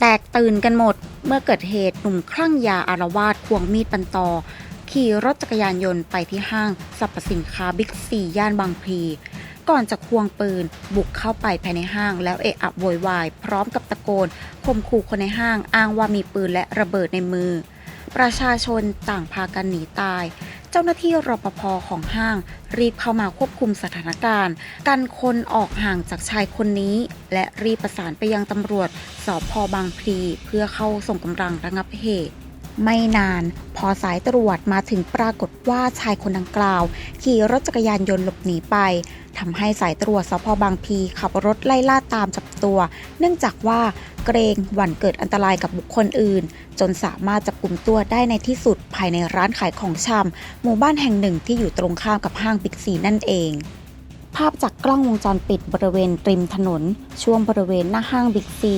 แตกตื่นกันหมด เมื่อเกิดเหตุหนุ่มคลั่งยาอารวาสควงมีดปันตอ ขี่รถจักรยานยนต์ไปที่ห้างสรรพสินค้าบิ๊กซีย่านบางพลีก่อนจะควงปืน บุกเข้าไปภายในห้าง แล้วเอะอะโวยวาย พร้อมกับตะโกนข่มขู่คนในห้างอ้างว่ามีปืนและระเบิดในมือ ประชาชนต่างพากันหนีตาย จ้าหน้าที่รปภของห้าง รีบเข้ามาควบคุมสถานการณ์ กันคนออกห่างจากชายคนนี้ และรีบประสานไปยังตำรวจสพบางพลีเพื่อเข้าส่งกำลังระงับเหตุ ไม่นาน พอสายตรวจมาถึงปรากฏว่าชายคนดังกล่าว ขี่รถจักรยานยนต์หลบหนีไปทำให้สายตรวจสพบางพีขับรถไล่ล่าตามจับตัว เนื่องจากว่าเกรงหวั่นเกิดอันตรายกับบุคคลอื่น จนสามารถจับกลุ่มตัวได้ในที่สุดภายในร้านขายของชำหมู่บ้านแห่งหนึ่งที่อยู่ตรงข้ามกับห้างบิ๊กซีนั่นเองภาพจากกล้องวงจรปิดบริเวณริมถนน ช่วงบริเวณหน้าห้างบิ๊กซี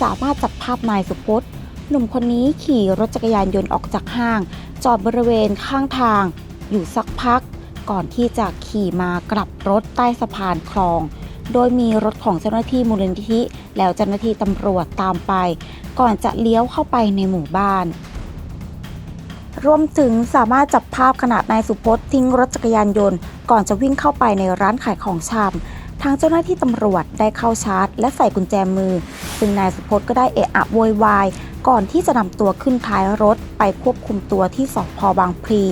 สามารถจับภาพนายสุพจน์ หนุ่มคนนี้ขี่รถจักรยานยนต์ออกจากห้าง จอดบริเวณข้างทาง อยู่สักพัก ก่อนที่จะขี่มากลับรถใต้สะพานคลอง โดยมีรถของเจ้าหน้าที่มูลนิธิ แล้วเจ้าหน้าที่ตำรวจตามไป ก่อนจะเลี้ยวเข้าไปในหมู่บ้านรวมถึงสามารถจับภาพขณะนายสุพจน์ทิ้งรถจักรยานยนต์ ก่อนจะวิ่งเข้าไปในร้านขายของชำ ทางเจ้าหน้าที่ตำรวจได้เข้าชาร์จ และใส่กุญแจมือ ซึ่งนายสุพจน์ก็ได้เอะอะโวยวาย ก่อนที่จะนำตัวขึ้นท้ายรถไปควบคุมตัวที่สพบางพลี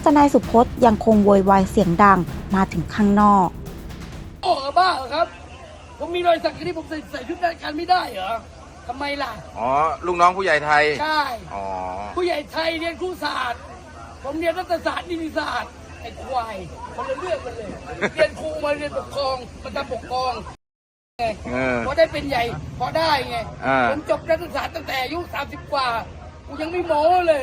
แต่นายสุพจน์ยังคงโวยวายเสียงดังมาถึงข้างนอกโอ้บ้าเหรอครับ ผมมีรอยสักที่ผมใส่ใส่ชุดราชการไม่ได้เหรอทำไมล่ะ อ๋อ ลูกน้องผู้ใหญ่ไทย ใช่ อ๋อ ผู้ใหญ่ไทยเรียนครุศาสตร์ ผมเรียนรัฐศาสตร์นิติศาสตร์ ไอ้ควายคนละเรื่องกันเลย เรียนครูมาเรียนปกครองมาทำปกครองไงเออ พอได้เป็นใหญ่พอได้ไงอ่า ผมจบรัฐศาสตร์ตั้งแต่อายุสามสิบกว่า กูยังไม่โม้เลย